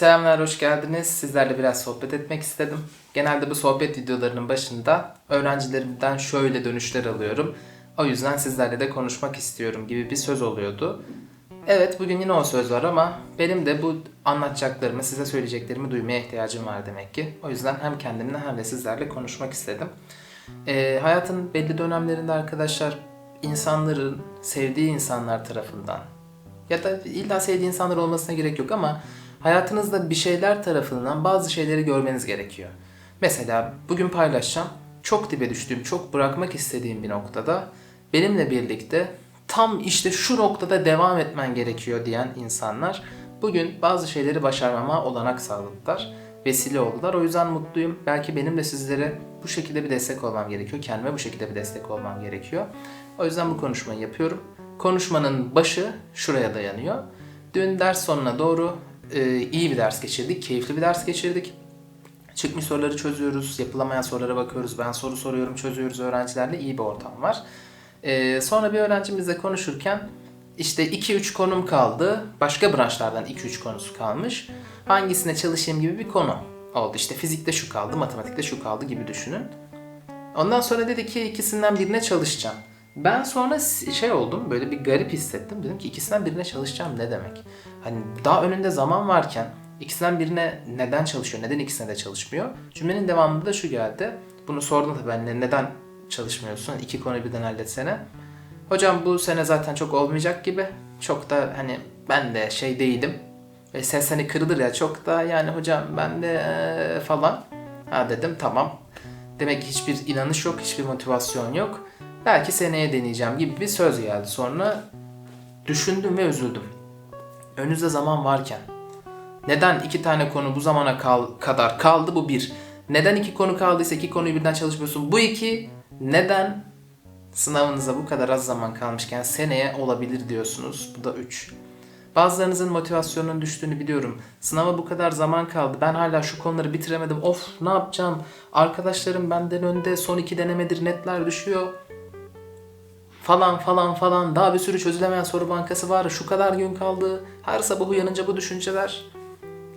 Selamlar, hoş geldiniz. Sizlerle biraz sohbet etmek istedim. Genelde bu sohbet videolarının başında öğrencilerimden şöyle dönüşler alıyorum. O yüzden sizlerle de konuşmak istiyorum gibi bir söz oluyordu. Evet, bugün yine o söz var ama benim de bu anlatacaklarımı, size söyleyeceklerimi duymaya ihtiyacım var demek ki. O yüzden hem kendimle hem de sizlerle konuşmak istedim. Ee, hayatın belli dönemlerinde arkadaşlar insanların sevdiği insanlar tarafından ya da illa sevdiği insanlar olmasına gerek yok ama hayatınızda bir şeyler tarafından bazı şeyleri görmeniz gerekiyor. Mesela bugün paylaşacağım. Çok dibe düştüğüm, çok bırakmak istediğim bir noktada benimle birlikte tam işte şu noktada devam etmen gerekiyor diyen insanlar bugün bazı şeyleri başarmama olanak sağladılar. Vesile oldular. O yüzden mutluyum. Belki benim de sizlere bu şekilde bir destek olmam gerekiyor. Kendime bu şekilde bir destek olmam gerekiyor. O yüzden bu konuşmayı yapıyorum. Konuşmanın başı şuraya dayanıyor. Dün ders sonuna doğru e, iyi bir ders geçirdik, keyifli bir ders geçirdik. Çıkmış soruları çözüyoruz, yapılamayan sorulara bakıyoruz. Ben soru soruyorum, çözüyoruz öğrencilerle. iyi bir ortam var. E, sonra bir öğrencimizle konuşurken işte 2-3 konum kaldı. Başka branşlardan 2-3 konusu kalmış. Hangisine çalışayım gibi bir konu oldu. İşte fizikte şu kaldı, matematikte şu kaldı gibi düşünün. Ondan sonra dedi ki ikisinden birine çalışacağım. Ben sonra şey oldum böyle bir garip hissettim. Dedim ki ikisinden birine çalışacağım ne demek? Hani daha önünde zaman varken ikisinden birine neden çalışıyor, neden ikisine de çalışmıyor? Cümlenin devamında da şu geldi. Bunu sordum tabii ben neden çalışmıyorsun? İki konuyu birden halletsene. Hocam bu sene zaten çok olmayacak gibi. Çok da hani ben de şey değilim. Ve ses hani kırılır ya çok da yani hocam ben de ee, falan. Ha dedim tamam. Demek ki hiçbir inanış yok, hiçbir motivasyon yok. Belki seneye deneyeceğim gibi bir söz geldi. Sonra düşündüm ve üzüldüm. Önünüzde zaman varken neden iki tane konu bu zamana kal kadar kaldı bu bir. Neden iki konu kaldıysa iki konuyu birden çalışmıyorsun bu iki. Neden sınavınıza bu kadar az zaman kalmışken seneye olabilir diyorsunuz bu da üç. Bazılarınızın motivasyonunun düştüğünü biliyorum. Sınava bu kadar zaman kaldı. Ben hala şu konuları bitiremedim. Of ne yapacağım? Arkadaşlarım benden önde. Son iki denemedir netler düşüyor falan falan falan daha bir sürü çözülemeyen soru bankası var. Şu kadar gün kaldı. Her sabah uyanınca bu düşünceler.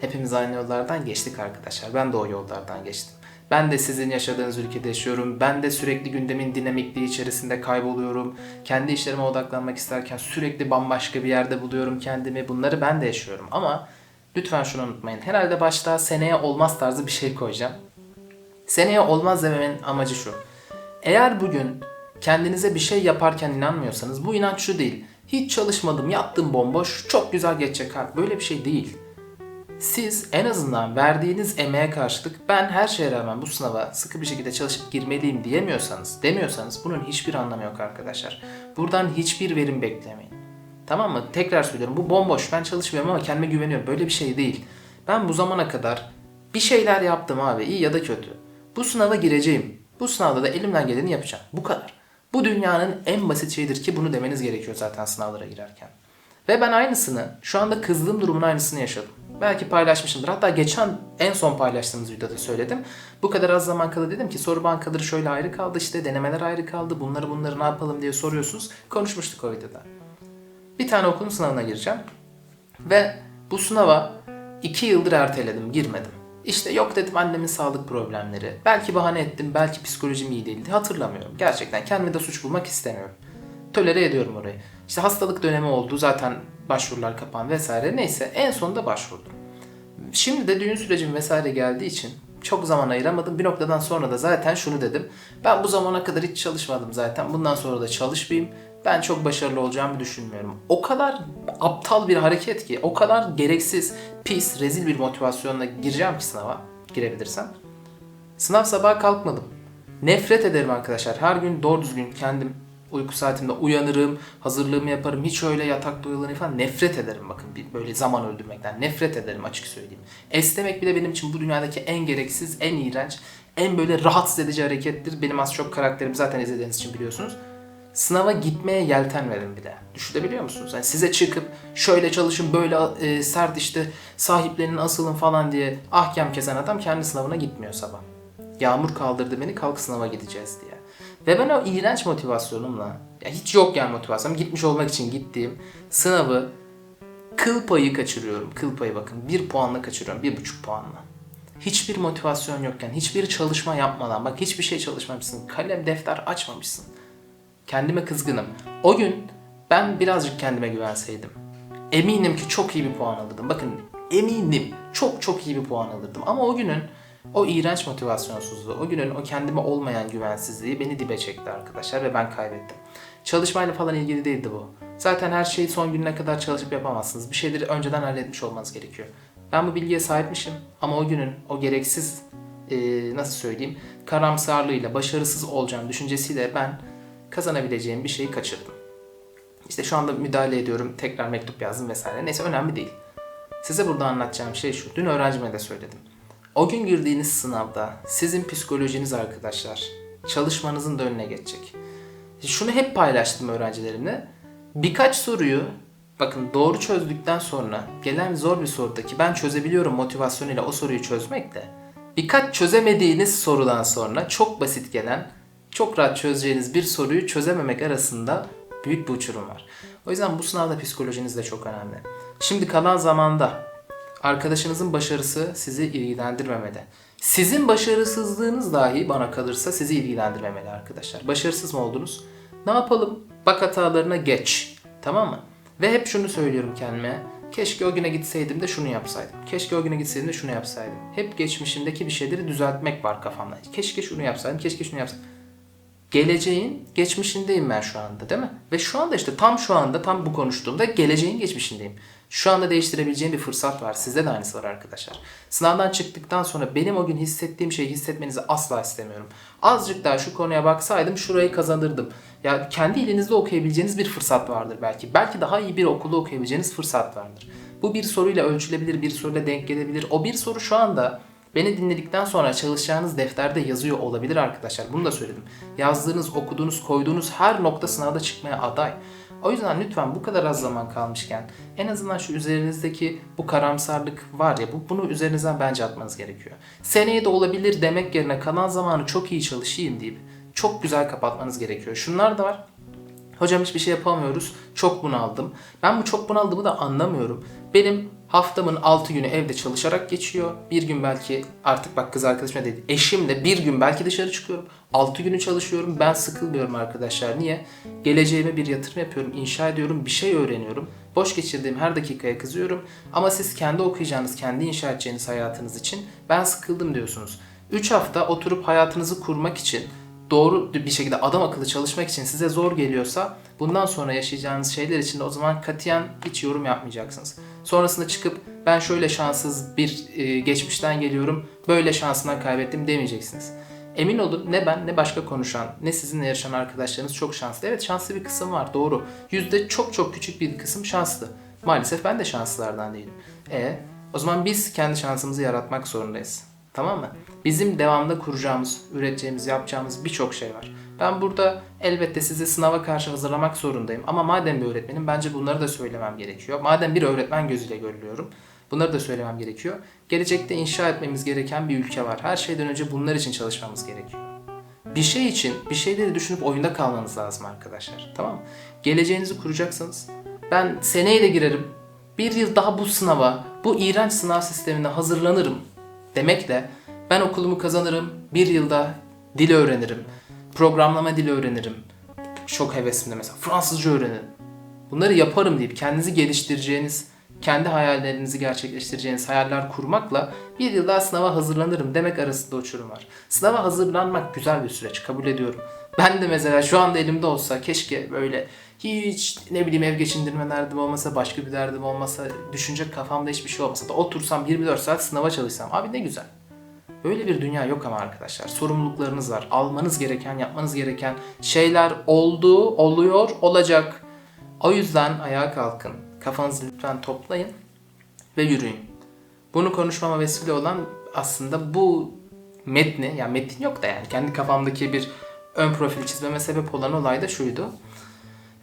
Hepimiz aynı yollardan geçtik arkadaşlar. Ben de o yollardan geçtim. Ben de sizin yaşadığınız ülkede yaşıyorum. Ben de sürekli gündemin dinamikliği içerisinde kayboluyorum. Kendi işlerime odaklanmak isterken sürekli bambaşka bir yerde buluyorum kendimi. Bunları ben de yaşıyorum ama lütfen şunu unutmayın. Herhalde başta seneye olmaz tarzı bir şey koyacağım. Seneye olmaz dememin amacı şu. Eğer bugün kendinize bir şey yaparken inanmıyorsanız bu inanç şu değil. Hiç çalışmadım, yattım bomboş, çok güzel geçecek. Böyle bir şey değil. Siz en azından verdiğiniz emeğe karşılık ben her şeye rağmen bu sınava sıkı bir şekilde çalışıp girmeliyim diyemiyorsanız, demiyorsanız bunun hiçbir anlamı yok arkadaşlar. Buradan hiçbir verim beklemeyin. Tamam mı? Tekrar söylüyorum bu bomboş ben çalışmıyorum ama kendime güveniyorum. Böyle bir şey değil. Ben bu zamana kadar bir şeyler yaptım abi iyi ya da kötü. Bu sınava gireceğim. Bu sınavda da elimden geleni yapacağım. Bu kadar. Bu dünyanın en basit şeyidir ki bunu demeniz gerekiyor zaten sınavlara girerken. Ve ben aynısını, şu anda kızdığım durumun aynısını yaşadım. Belki paylaşmışımdır. Hatta geçen en son paylaştığımız videoda söyledim. Bu kadar az zaman kaldı dedim ki soru bankaları şöyle ayrı kaldı işte denemeler ayrı kaldı. Bunları bunları ne yapalım diye soruyorsunuz. Konuşmuştuk o videoda. Bir tane okulun sınavına gireceğim. Ve bu sınava iki yıldır erteledim, girmedim. İşte yok dedim annemin sağlık problemleri. Belki bahane ettim, belki psikolojim iyi değildi. Hatırlamıyorum. Gerçekten kendime de suç bulmak istemiyorum. Tolere ediyorum orayı. İşte hastalık dönemi oldu. Zaten başvurular kapan vesaire. Neyse en sonunda başvurdum. Şimdi de düğün sürecim vesaire geldiği için çok zaman ayıramadım. Bir noktadan sonra da zaten şunu dedim. Ben bu zamana kadar hiç çalışmadım zaten. Bundan sonra da çalışmayayım. Ben çok başarılı olacağımı düşünmüyorum. O kadar aptal bir hareket ki, o kadar gereksiz, pis, rezil bir motivasyonla gireceğim ki sınava, girebilirsem. Sınav sabah kalkmadım. Nefret ederim arkadaşlar. Her gün doğru düzgün kendim uyku saatimde uyanırım, hazırlığımı yaparım. Hiç öyle yatakta uyanırım falan nefret ederim bakın. Böyle zaman öldürmekten nefret ederim açık söyleyeyim. Esnemek bile benim için bu dünyadaki en gereksiz, en iğrenç, en böyle rahatsız edici harekettir. Benim az çok karakterimi zaten izlediğiniz için biliyorsunuz sınava gitmeye yelten verin bile. Düşünebiliyor musunuz? Yani size çıkıp şöyle çalışın böyle e, sert işte sahiplerinin asılın falan diye ahkam kesen adam kendi sınavına gitmiyor sabah. Yağmur kaldırdı beni kalk sınava gideceğiz diye. Ve ben o iğrenç motivasyonumla ya hiç yok yani motivasyonum gitmiş olmak için gittiğim sınavı Kıl payı kaçırıyorum. Kıl payı bakın. Bir puanla kaçırıyorum. Bir buçuk puanla. Hiçbir motivasyon yokken, hiçbir çalışma yapmadan, bak hiçbir şey çalışmamışsın. Kalem, defter açmamışsın. Kendime kızgınım. O gün ben birazcık kendime güvenseydim. Eminim ki çok iyi bir puan alırdım. Bakın eminim çok çok iyi bir puan alırdım. Ama o günün o iğrenç motivasyonsuzluğu, o günün o kendime olmayan güvensizliği beni dibe çekti arkadaşlar ve ben kaybettim. Çalışmayla falan ilgili değildi bu. Zaten her şeyi son gününe kadar çalışıp yapamazsınız. Bir şeyleri önceden halletmiş olmanız gerekiyor. Ben bu bilgiye sahipmişim ama o günün o gereksiz e, nasıl söyleyeyim karamsarlığıyla başarısız olacağım düşüncesiyle ben kazanabileceğim bir şeyi kaçırdım. İşte şu anda müdahale ediyorum, tekrar mektup yazdım vesaire. Neyse önemli değil. Size burada anlatacağım şey şu. Dün öğrencime de söyledim. O gün girdiğiniz sınavda sizin psikolojiniz arkadaşlar çalışmanızın da önüne geçecek. Şunu hep paylaştım öğrencilerimle. Birkaç soruyu bakın doğru çözdükten sonra gelen zor bir sorudaki ben çözebiliyorum motivasyonuyla o soruyu çözmek de birkaç çözemediğiniz sorudan sonra çok basit gelen çok rahat çözeceğiniz bir soruyu çözememek arasında büyük bir uçurum var. O yüzden bu sınavda psikolojiniz de çok önemli. Şimdi kalan zamanda arkadaşınızın başarısı sizi ilgilendirmemeli. Sizin başarısızlığınız dahi bana kalırsa sizi ilgilendirmemeli arkadaşlar. Başarısız mı oldunuz? Ne yapalım? Bak hatalarına geç. Tamam mı? Ve hep şunu söylüyorum kendime. Keşke o güne gitseydim de şunu yapsaydım. Keşke o güne gitseydim de şunu yapsaydım. Hep geçmişimdeki bir şeyleri düzeltmek var kafamda. Keşke şunu yapsaydım, keşke şunu yapsaydım. Geleceğin geçmişindeyim ben şu anda değil mi? Ve şu anda işte tam şu anda tam bu konuştuğumda geleceğin geçmişindeyim. Şu anda değiştirebileceğim bir fırsat var. Sizde de aynısı var arkadaşlar. Sınavdan çıktıktan sonra benim o gün hissettiğim şeyi hissetmenizi asla istemiyorum. Azıcık daha şu konuya baksaydım şurayı kazanırdım. Ya kendi elinizde okuyabileceğiniz bir fırsat vardır belki. Belki daha iyi bir okulda okuyabileceğiniz fırsat vardır. Bu bir soruyla ölçülebilir, bir soruyla denk gelebilir. O bir soru şu anda Beni dinledikten sonra çalışacağınız defterde yazıyor olabilir arkadaşlar. Bunu da söyledim. Yazdığınız, okuduğunuz, koyduğunuz her nokta sınavda çıkmaya aday. O yüzden lütfen bu kadar az zaman kalmışken en azından şu üzerinizdeki bu karamsarlık var ya bu, bunu üzerinizden bence atmanız gerekiyor. Seneye de olabilir demek yerine kalan zamanı çok iyi çalışayım deyip çok güzel kapatmanız gerekiyor. Şunlar da var. Hocam hiçbir şey yapamıyoruz. Çok bunaldım. Ben bu çok bunaldığımı da anlamıyorum. Benim haftamın 6 günü evde çalışarak geçiyor. Bir gün belki artık bak kız arkadaşıma dedi. Eşimle bir gün belki dışarı çıkıyorum. 6 günü çalışıyorum. Ben sıkılmıyorum arkadaşlar. Niye? Geleceğime bir yatırım yapıyorum. inşa ediyorum. Bir şey öğreniyorum. Boş geçirdiğim her dakikaya kızıyorum. Ama siz kendi okuyacağınız, kendi inşa edeceğiniz hayatınız için ben sıkıldım diyorsunuz. 3 hafta oturup hayatınızı kurmak için doğru bir şekilde adam akıllı çalışmak için size zor geliyorsa bundan sonra yaşayacağınız şeyler için de o zaman katiyen hiç yorum yapmayacaksınız. Sonrasında çıkıp ben şöyle şanssız bir e, geçmişten geliyorum böyle şansından kaybettim demeyeceksiniz. Emin olun ne ben ne başka konuşan ne sizinle yarışan arkadaşlarınız çok şanslı. Evet şanslı bir kısım var doğru. Yüzde çok çok küçük bir kısım şanslı. Maalesef ben de şanslılardan değilim. E o zaman biz kendi şansımızı yaratmak zorundayız. Tamam mı? Bizim devamlı kuracağımız, üreteceğimiz, yapacağımız birçok şey var. Ben burada elbette sizi sınava karşı hazırlamak zorundayım. Ama madem bir öğretmenim bence bunları da söylemem gerekiyor. Madem bir öğretmen gözüyle görülüyorum. Bunları da söylemem gerekiyor. Gelecekte inşa etmemiz gereken bir ülke var. Her şeyden önce bunlar için çalışmamız gerekiyor. Bir şey için bir şeyleri düşünüp oyunda kalmanız lazım arkadaşlar. Tamam mı? Geleceğinizi kuracaksınız. Ben seneye de girerim. Bir yıl daha bu sınava, bu iğrenç sınav sistemine hazırlanırım demekle ben okulumu kazanırım, bir yılda dil öğrenirim, programlama dili öğrenirim. Çok heveslimde mesela Fransızca öğrenirim. Bunları yaparım deyip kendinizi geliştireceğiniz, kendi hayallerinizi gerçekleştireceğiniz hayaller kurmakla bir yıl daha sınava hazırlanırım demek arasında uçurum var. Sınava hazırlanmak güzel bir süreç kabul ediyorum. Ben de mesela şu anda elimde olsa keşke böyle hiç ne bileyim ev geçindirme derdim olmasa, başka bir derdim olmasa, düşünecek kafamda hiçbir şey olmasa da otursam 24 saat sınava çalışsam. Abi ne güzel. Öyle bir dünya yok ama arkadaşlar. Sorumluluklarınız var. Almanız gereken, yapmanız gereken şeyler oldu, oluyor, olacak. O yüzden ayağa kalkın. Kafanızı lütfen toplayın ve yürüyün. Bunu konuşmama vesile olan aslında bu metni, yani metin yok da yani kendi kafamdaki bir ön profil çizmeme sebep olan olay da şuydu.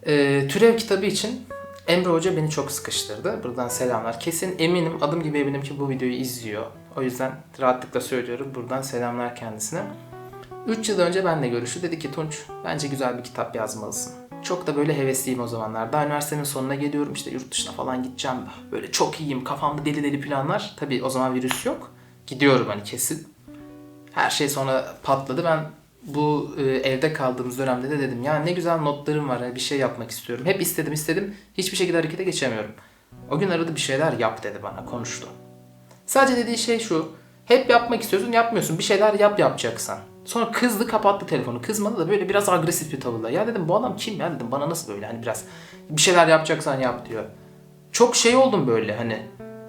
Ee, türev kitabı için Emre Hoca beni çok sıkıştırdı. Buradan selamlar. Kesin eminim, adım gibi eminim ki bu videoyu izliyor. O yüzden rahatlıkla söylüyorum. Buradan selamlar kendisine. 3 yıl önce benle görüştü. Dedi ki Tunç bence güzel bir kitap yazmalısın. Çok da böyle hevesliyim o zamanlar. Daha üniversitenin sonuna geliyorum işte yurt dışına falan gideceğim. Böyle çok iyiyim kafamda deli deli planlar. Tabii o zaman virüs yok. Gidiyorum hani kesin. Her şey sonra patladı. Ben bu e, evde kaldığımız dönemde de dedim ya ne güzel notlarım var. hani bir şey yapmak istiyorum. Hep istedim istedim. Hiçbir şekilde harekete geçemiyorum. O gün aradı bir şeyler yap dedi bana konuştu. Sadece dediği şey şu. Hep yapmak istiyorsun yapmıyorsun. Bir şeyler yap yapacaksan. Sonra kızdı kapattı telefonu. Kızmadı da böyle biraz agresif bir tavırla. Ya dedim bu adam kim ya dedim bana nasıl böyle hani biraz bir şeyler yapacaksan yap diyor. Çok şey oldum böyle hani.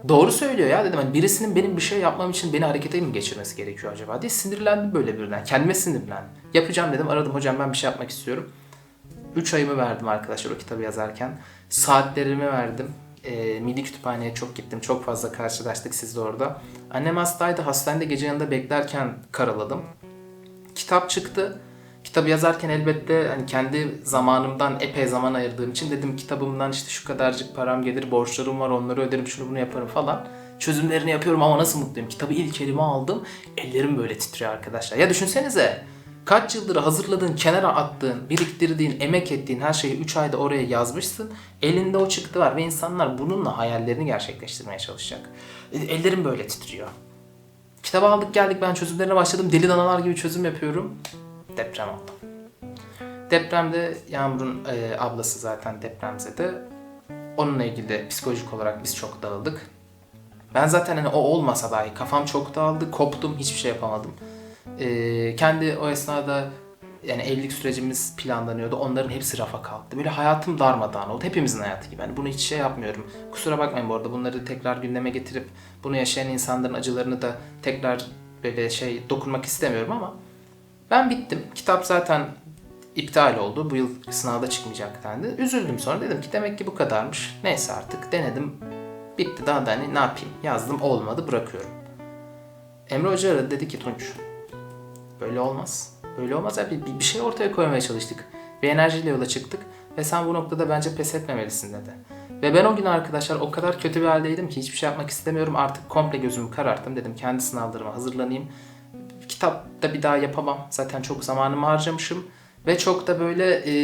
Doğru söylüyor ya dedim hani birisinin benim bir şey yapmam için beni harekete mi geçirmesi gerekiyor acaba diye sinirlendim böyle birden. Kendime sinirlendim. Yapacağım dedim aradım hocam ben bir şey yapmak istiyorum. 3 ayımı verdim arkadaşlar o kitabı yazarken. Saatlerimi verdim. E, Milli Kütüphane'ye çok gittim. Çok fazla karşılaştık siz de orada. Annem hastaydı. Hastanede gece yanında beklerken karaladım. Kitap çıktı. Kitabı yazarken elbette hani kendi zamanımdan epey zaman ayırdığım için dedim kitabımdan işte şu kadarcık param gelir, borçlarım var onları öderim, şunu bunu yaparım falan. Çözümlerini yapıyorum ama nasıl mutluyum. Kitabı ilk elime aldım. Ellerim böyle titriyor arkadaşlar. Ya düşünsenize kaç yıldır hazırladığın, kenara attığın, biriktirdiğin, emek ettiğin her şeyi 3 ayda oraya yazmışsın. Elinde o çıktı var ve insanlar bununla hayallerini gerçekleştirmeye çalışacak. E, Ellerim böyle titriyor. Kitabı aldık geldik ben çözümlerine başladım. Deli danalar gibi çözüm yapıyorum. Deprem oldu. Depremde Yağmur'un e, ablası zaten depremzede. Onunla ilgili de psikolojik olarak biz çok dağıldık. Ben zaten hani o olmasa dahi kafam çok dağıldı, koptum, hiçbir şey yapamadım. E, kendi o esnada yani evlilik sürecimiz planlanıyordu. Onların hepsi rafa kalktı. Böyle hayatım darmadağın oldu. Hepimizin hayatı gibi. Yani bunu hiç şey yapmıyorum. Kusura bakmayın bu arada. Bunları tekrar gündeme getirip bunu yaşayan insanların acılarını da tekrar böyle şey dokunmak istemiyorum ama ben bittim. Kitap zaten iptal oldu. Bu yıl sınavda çıkmayacak dendi. Üzüldüm sonra dedim ki demek ki bu kadarmış. Neyse artık denedim. Bitti daha da hani ne yapayım. Yazdım olmadı bırakıyorum. Emre Hoca aradı dedi ki Tunç böyle olmaz. Böyle olmaz ya bir, bir şey ortaya koymaya çalıştık. Bir enerjiyle yola çıktık ve sen bu noktada bence pes etmemelisin dedi. Ve ben o gün arkadaşlar o kadar kötü bir haldeydim ki hiçbir şey yapmak istemiyorum. Artık komple gözümü kararttım. Dedim kendi sınavlarıma hazırlanayım. Kitapta bir daha yapamam. Zaten çok zamanımı harcamışım. Ve çok da böyle e,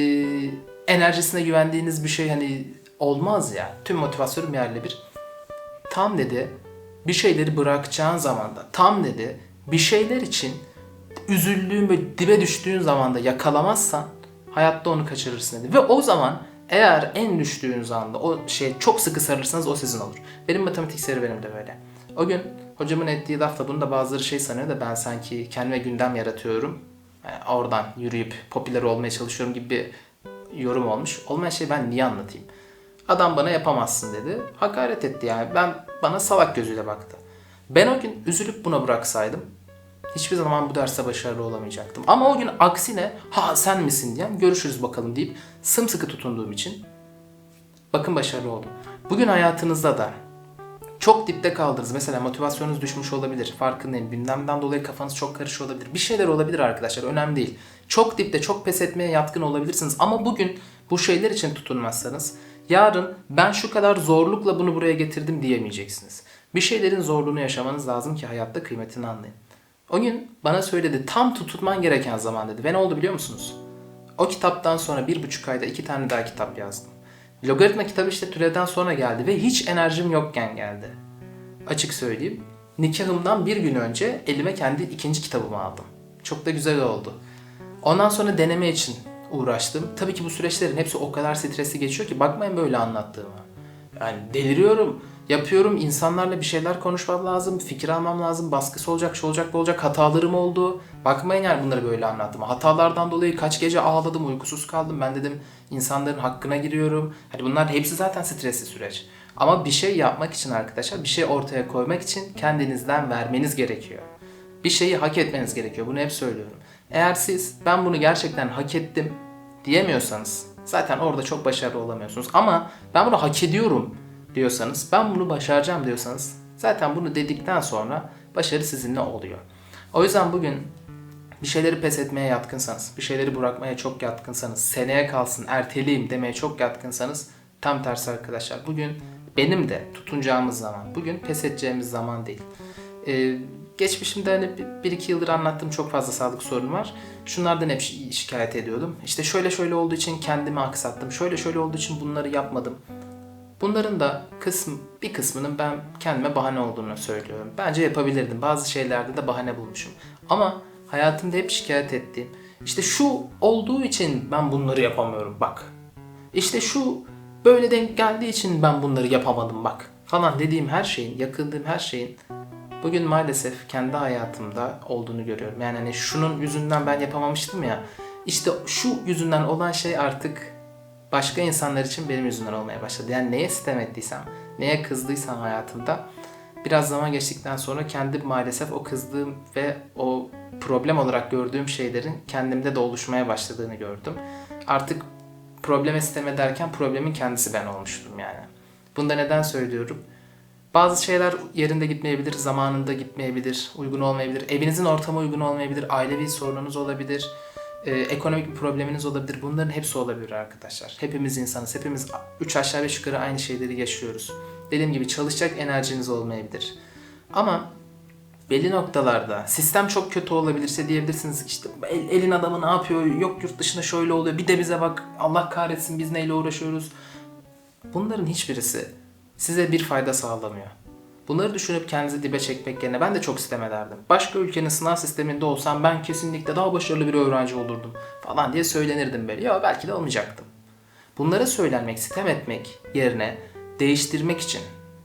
enerjisine güvendiğiniz bir şey hani olmaz ya. Tüm motivasyonum yerle bir. Tam dedi bir şeyleri bırakacağın zamanda tam dedi bir şeyler için üzüldüğün ve dibe düştüğün zamanda yakalamazsan hayatta onu kaçırırsın dedi. Ve o zaman eğer en düştüğünüz anda o şey çok sıkı sarılırsanız o sizin olur. Benim matematik serüvenim de böyle. O gün hocamın ettiği lafla bunu da bazıları şey sanıyor da ben sanki kendime gündem yaratıyorum. Yani oradan yürüyüp popüler olmaya çalışıyorum gibi bir yorum olmuş. Olmayan şey ben niye anlatayım? Adam bana yapamazsın dedi. Hakaret etti yani. Ben bana salak gözüyle baktı. Ben o gün üzülüp buna bıraksaydım hiçbir zaman bu derste başarılı olamayacaktım. Ama o gün aksine ha sen misin diyem görüşürüz bakalım deyip sımsıkı tutunduğum için bakın başarılı oldum. Bugün hayatınızda da çok dipte kaldınız. Mesela motivasyonunuz düşmüş olabilir. Farkındayım. Gündemden dolayı kafanız çok karışıyor olabilir. Bir şeyler olabilir arkadaşlar. Önemli değil. Çok dipte, çok pes etmeye yatkın olabilirsiniz. Ama bugün bu şeyler için tutunmazsanız yarın ben şu kadar zorlukla bunu buraya getirdim diyemeyeceksiniz. Bir şeylerin zorluğunu yaşamanız lazım ki hayatta kıymetini anlayın. O gün bana söyledi tam tutulman gereken zaman dedi. Ve ne oldu biliyor musunuz? O kitaptan sonra bir buçuk ayda iki tane daha kitap yazdım. Logaritma kitabı işte türevden sonra geldi ve hiç enerjim yokken geldi. Açık söyleyeyim. Nikahımdan bir gün önce elime kendi ikinci kitabımı aldım. Çok da güzel oldu. Ondan sonra deneme için uğraştım. Tabii ki bu süreçlerin hepsi o kadar stresli geçiyor ki bakmayın böyle anlattığıma. Yani deliriyorum, yapıyorum, insanlarla bir şeyler konuşmam lazım, fikir almam lazım, baskısı olacak, şu olacak, bu olacak, hatalarım oldu. Bakmayın yani bunları böyle anlattığıma. Hatalardan dolayı kaç gece ağladım, uykusuz kaldım. Ben dedim insanların hakkına giriyorum. Hani bunlar hepsi zaten stresli süreç. Ama bir şey yapmak için arkadaşlar, bir şey ortaya koymak için kendinizden vermeniz gerekiyor. Bir şeyi hak etmeniz gerekiyor. Bunu hep söylüyorum. Eğer siz ben bunu gerçekten hak ettim diyemiyorsanız zaten orada çok başarılı olamıyorsunuz. Ama ben bunu hak ediyorum diyorsanız, ben bunu başaracağım diyorsanız zaten bunu dedikten sonra başarı sizinle oluyor. O yüzden bugün bir şeyleri pes etmeye yatkınsanız, bir şeyleri bırakmaya çok yatkınsanız, seneye kalsın, erteleyeyim demeye çok yatkınsanız tam tersi arkadaşlar. Bugün benim de tutunacağımız zaman, bugün pes edeceğimiz zaman değil. Ee, geçmişimde hani bir- iki yıldır anlattığım çok fazla sağlık sorunu var. Şunlardan hep şi- şikayet ediyordum. İşte şöyle şöyle olduğu için kendimi aksattım. Şöyle şöyle olduğu için bunları yapmadım. Bunların da kısım, bir kısmının ben kendime bahane olduğunu söylüyorum. Bence yapabilirdim. Bazı şeylerde de bahane bulmuşum. Ama hayatımda hep şikayet ettiğim, işte şu olduğu için ben bunları yapamıyorum bak. İşte şu böyle denk geldiği için ben bunları yapamadım bak falan dediğim her şeyin, yakındığım her şeyin bugün maalesef kendi hayatımda olduğunu görüyorum. Yani hani şunun yüzünden ben yapamamıştım ya. İşte şu yüzünden olan şey artık başka insanlar için benim yüzümden olmaya başladı. Yani neye sitem ettiysem, neye kızdıysam hayatımda biraz zaman geçtikten sonra kendi maalesef o kızdığım ve o problem olarak gördüğüm şeylerin kendimde de oluşmaya başladığını gördüm. Artık probleme sitem ederken problemin kendisi ben olmuştum yani. Bunu da neden söylüyorum? Bazı şeyler yerinde gitmeyebilir, zamanında gitmeyebilir, uygun olmayabilir. Evinizin ortamı uygun olmayabilir, ailevi sorununuz olabilir, e, ekonomik bir probleminiz olabilir. Bunların hepsi olabilir arkadaşlar. Hepimiz insanız, hepimiz 3 aşağı 5 yukarı aynı şeyleri yaşıyoruz. Dediğim gibi çalışacak enerjiniz olmayabilir. Ama belli noktalarda sistem çok kötü olabilirse diyebilirsiniz işte el- elin adamı ne yapıyor yok yurt dışında şöyle oluyor bir de bize bak Allah kahretsin biz neyle uğraşıyoruz. Bunların hiçbirisi size bir fayda sağlamıyor. Bunları düşünüp kendinizi dibe çekmek yerine ben de çok sistem ederdim. Başka ülkenin sınav sisteminde olsam ben kesinlikle daha başarılı bir öğrenci olurdum falan diye söylenirdim böyle. Ya belki de olmayacaktım. Bunlara söylenmek, sitem etmek yerine değiştirmek için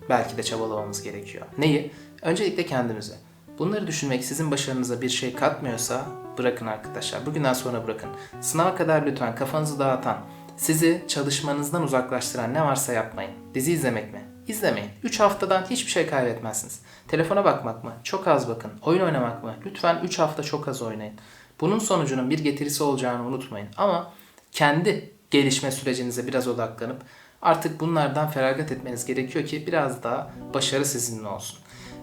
belki de çabalamamız gerekiyor. Neyi? Öncelikle kendimize. Bunları düşünmek sizin başarınıza bir şey katmıyorsa bırakın arkadaşlar. Bugünden sonra bırakın. Sınava kadar lütfen kafanızı dağıtan, sizi çalışmanızdan uzaklaştıran ne varsa yapmayın. Dizi izlemek mi? İzlemeyin. 3 haftadan hiçbir şey kaybetmezsiniz. Telefona bakmak mı? Çok az bakın. Oyun oynamak mı? Lütfen 3 hafta çok az oynayın. Bunun sonucunun bir getirisi olacağını unutmayın. Ama kendi gelişme sürecinize biraz odaklanıp artık bunlardan feragat etmeniz gerekiyor ki biraz daha başarı sizinle olsun.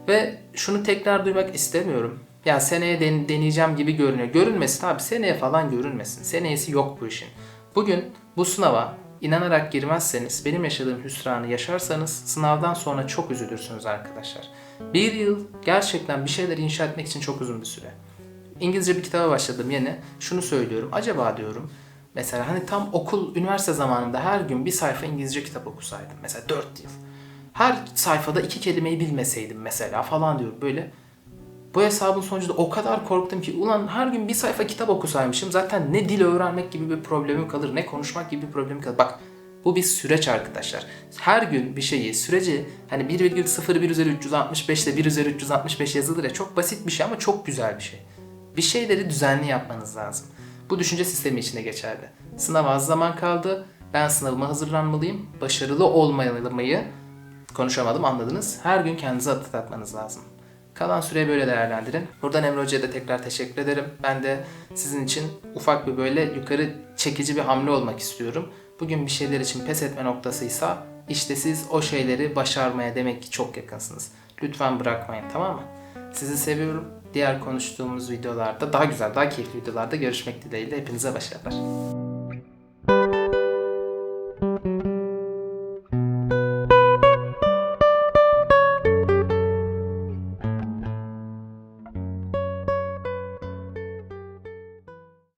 Ve şunu tekrar duymak istemiyorum. Ya seneye den- deneyeceğim gibi görünüyor. Görünmesin abi seneye falan görünmesin. Seneyesi yok bu işin. Bugün bu sınava inanarak girmezseniz, benim yaşadığım hüsranı yaşarsanız sınavdan sonra çok üzülürsünüz arkadaşlar. Bir yıl gerçekten bir şeyler inşa etmek için çok uzun bir süre. İngilizce bir kitaba başladım yeni. Şunu söylüyorum. Acaba diyorum mesela hani tam okul, üniversite zamanında her gün bir sayfa İngilizce kitap okusaydım. Mesela 4 yıl. Her sayfada iki kelimeyi bilmeseydim mesela falan diyorum böyle. Bu hesabın sonucunda o kadar korktum ki ulan her gün bir sayfa kitap okusaymışım zaten ne dil öğrenmek gibi bir problemim kalır ne konuşmak gibi bir problemim kalır. Bak bu bir süreç arkadaşlar. Her gün bir şeyi, süreci hani 1,01 üzeri 365 ile 1 üzeri 365 yazılır ya çok basit bir şey ama çok güzel bir şey. Bir şeyleri düzenli yapmanız lazım. Bu düşünce sistemi içinde geçerli. Sınava az zaman kaldı. Ben sınavıma hazırlanmalıyım. Başarılı olmalıyım. Konuşamadım anladınız. Her gün kendinize hatırlatmanız lazım. Kalan süreyi böyle değerlendirin. Buradan Emre Hoca'ya da tekrar teşekkür ederim. Ben de sizin için ufak bir böyle yukarı çekici bir hamle olmak istiyorum. Bugün bir şeyler için pes etme noktasıysa işte siz o şeyleri başarmaya demek ki çok yakınsınız. Lütfen bırakmayın tamam mı? Sizi seviyorum. Diğer konuştuğumuz videolarda daha güzel, daha keyifli videolarda görüşmek dileğiyle. Hepinize başarılar.